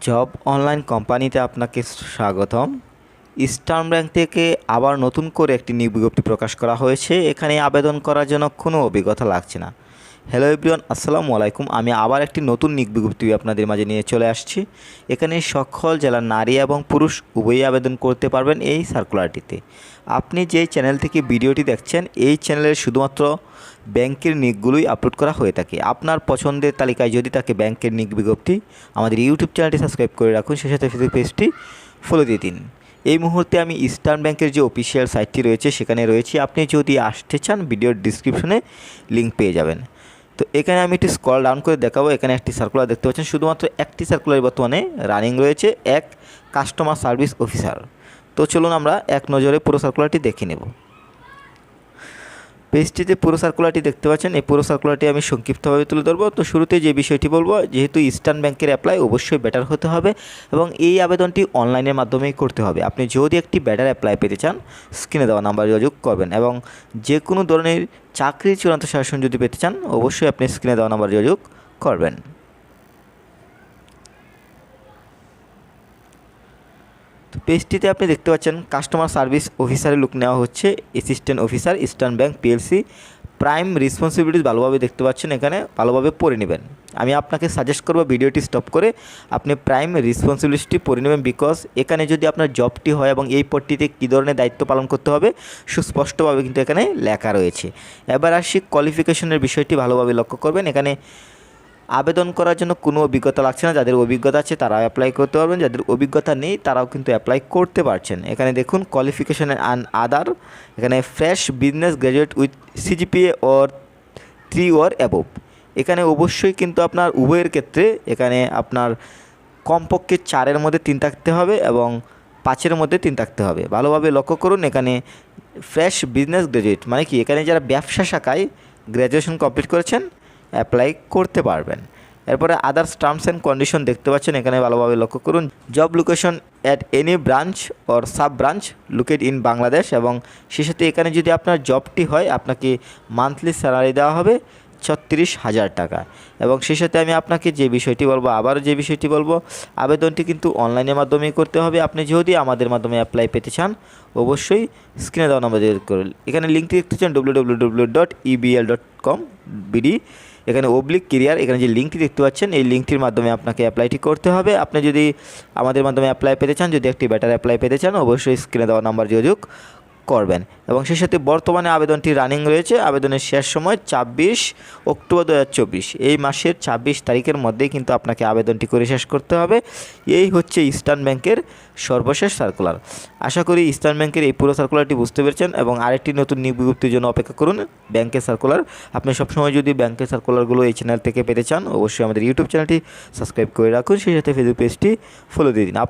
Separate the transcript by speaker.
Speaker 1: Job online কোম্পানিতে আপনাকে স্বাগতম। ইস্টার্ন ব্যাংক থেকে আবার নতুন করে একটি নিয়োগ বিজ্ঞপ্তি প্রকাশ করা হয়েছে। এখানে আবেদন করার জন্য কোনো অভিজ্ঞতা লাগছে না। হ্যালো এভরিওয়ান আসসালামু আলাইকুম। আমি আবার একটি নতুন নিক বিজ্ঞপ্তি আপনাদের মাঝে নিয়ে চলে আসছি। এখানে সকল জেলার নারী এবং পুরুষ উভয়ই আবেদন করতে পারবেন এই সার্কুলারটিতে আপনি যে চ্যানেল থেকে ভিডিওটি দেখছেন, এই চ্যানেলের শুধুমাত্র ব্যাংকের নিকগুলোই আপলোড করা হয়ে থাকে। আপনার পছন্দের তালিকায় যদি থাকে ব্যাংকের নিক বিজ্ঞপ্তি, আমাদের ইউটিউব চ্যানেলটি সাবস্ক্রাইব করে রাখুন, সেই সাথে ফেসবুক পেজটি ফলো দিয়ে দিন। এই মুহূর্তে আমি ইস্টার্ন ব্যাংকের যে অফিসিয়াল সাইটটি রয়েছে, সেখানে রয়েছি। আপনি যদি আসতে চান ভিডিওর ডিসক্রিপশনে লিঙ্ক পেয়ে যাবেন। তো এখানে আমি একটি স্কল ডাউন করে দেখাবো। এখানে একটি সার্কুলার দেখতে পাচ্ছেন। শুধুমাত্র একটি সার্কুলার বর্তমানে রানিং রয়েছে, এক কাস্টমার সার্ভিস অফিসার তো চলুন আমরা এক নজরে পুরো সার্কুলারটি দেখে নেব। পেজটিতে পুরো সার্কুলারটি দেখতে পাচ্ছেন, এই পুরো সার্কুলারটি আমি সংক্ষিপ্তভাবে তুলে ধরবো। তো শুরুতে যে বিষয়টি বলব, যেহেতু ইস্টার্ন ব্যাংকের অ্যাপ্লাই অবশ্যই বেটার হতে হবে এবং এই আবেদনটি অনলাইনের মাধ্যমেই করতে হবে। আপনি যদি একটি ব্যাটার অ্যাপ্লাই পেতে চান স্ক্রিনে দেওয়া নাম্বার যোগাযোগ করবেন এবং যে কোনো ধরনের চাকরির চূড়ান্ত শাসন যদি পেতে চান, অবশ্যই আপনি স্ক্রিনে দেওয়া নাম্বার যোগাযোগ করবেন। পেজটিতে আপনি দেখতে পাচ্ছেন কাস্টমার সার্ভিস অফিসারের লুক নেওয়া হচ্ছে assistant officer eastern bank PLC prime responsibilities ভালোভাবে দেখতে পাচ্ছেন এখানে, ভালোভাবে পড়ে নেবেন। আমি আপনাকে সাজেস্ট করব ভিডিওটি স্টপ করে আপনি প্রাইম রেসপন্সিবিলিটি পড়ে নেবেন বিকজ এখানে যদি আপনার জবটি হয় এবং এই পদটিতে কী ধরনের দায়িত্ব পালন করতে হবে, সুস্পষ্টভাবে কিন্তু এখানে লেখা রয়েছে। এবার আসি কোয়ালিফিকেশনের বিষয়টি ভালোভাবে লক্ষ্য করবেন। এখানে আবেদন করার জন্য কোনো অভিজ্ঞতা লাগছে না। যাদের অভিজ্ঞতা আছে তারা অ্যাপ্লাই করতে পারবেন। যাদের অভিজ্ঞতা নেই তারাও কিন্তু অ্যাপ্লাই করতে পারছেন। এখানে দেখুন কোয়ালিফিকেশন অ্যান্ড আদার এখানে fresh business graduate with CGPA or three or above এখানে অবশ্যই কিন্তু আপনার উভয়ের ক্ষেত্রে এখানে আপনার কমপক্ষে চারের মধ্যে তিন থাকতে হবে এবং পাঁচের মধ্যে তিন থাকতে হবে। ভালোভাবে লক্ষ্য করুন, এখানে ফ্রেশ বিজনেস গ্র্যাজুয়েট মানে কি? এখানে যারা ব্যবসা শাখায় গ্র্যাজুয়েশন কমপ্লিট করেছেন অ্যাপ্লাই করতে পারবেন। এরপরে আদার্স টার্মস অ্যান্ড কন্ডিশন দেখতে পাচ্ছেন, এখানে ভালোভাবে লক্ষ্য করুন। Job location at any branch or sub branch locate in Bangladesh এবং সে সাথে এখানে যদি আপনার জবটি হয়, আপনাকে মান্থলি স্যালারি দেওয়া হবে ছত্রিশ হাজার টাকা। এবং সেই সাথে আমি আপনাকে যে বিষয়টি বলব, আবারও যে বিষয়টি বলব, আবেদনটি কিন্তু অনলাইনের মাধ্যমেই করতে হবে। আপনি যদি আমাদের মাধ্যমে অ্যাপ্লাই পেতে চান, অবশ্যই স্ক্রিনে দেওয়া নম্বর করুন। এখানে লিঙ্কটি দেখতে চান W W W dot EBL dot com BD এখানে অবলিক কেরিয়ার এখানে যে লিঙ্কটি দেখতে পাচ্ছেন, এই লিঙ্কটির মাধ্যমে আপনাকে অ্যাপ্লাইটি করতে হবে। আপনি যদি আমাদের মাধ্যমে অ্যাপ্লাই পেতে চান, যদি একটি ব্যাটার অ্যাপ্লাই পেতে চান, অবশ্যই স্ক্রিনে দেওয়া নাম্বার যোগাযোগ। করবেন। এবং সেই সাথে বর্তমানে আবেদনটি রানিং রয়েছে। আবেদনের শেষ সময় ছাব্বিশ অক্টোবর দু হাজার চব্বিশ। এই মাসের ছাব্বিশ তারিখের মধ্যেই কিন্তু আপনাকে আবেদনটি করে শেষ করতে হবে। এই হচ্ছে ইস্টার্ন ব্যাংকের সর্বশেষ সার্কুলার আশা করি ইস্টার্ন ব্যাংকের এই পুরো সার্কুলারটি বুঝতে পেরেছেন এবং আরেকটি নতুন নিয়োগ বিজ্ঞপ্তির জন্য অপেক্ষা করুন। ব্যাংকের সার্কুলার আপনি সবসময় যদি ব্যাংকের সার্কুলারগুলো এই চ্যানেল থেকে পেতে চান, অবশ্যই আমাদের ইউটিউব চ্যানেলটি সাবস্ক্রাইব করে রাখুন। সেই সাথে ফেসবুক পেজটি ফলো দিয়ে দিন।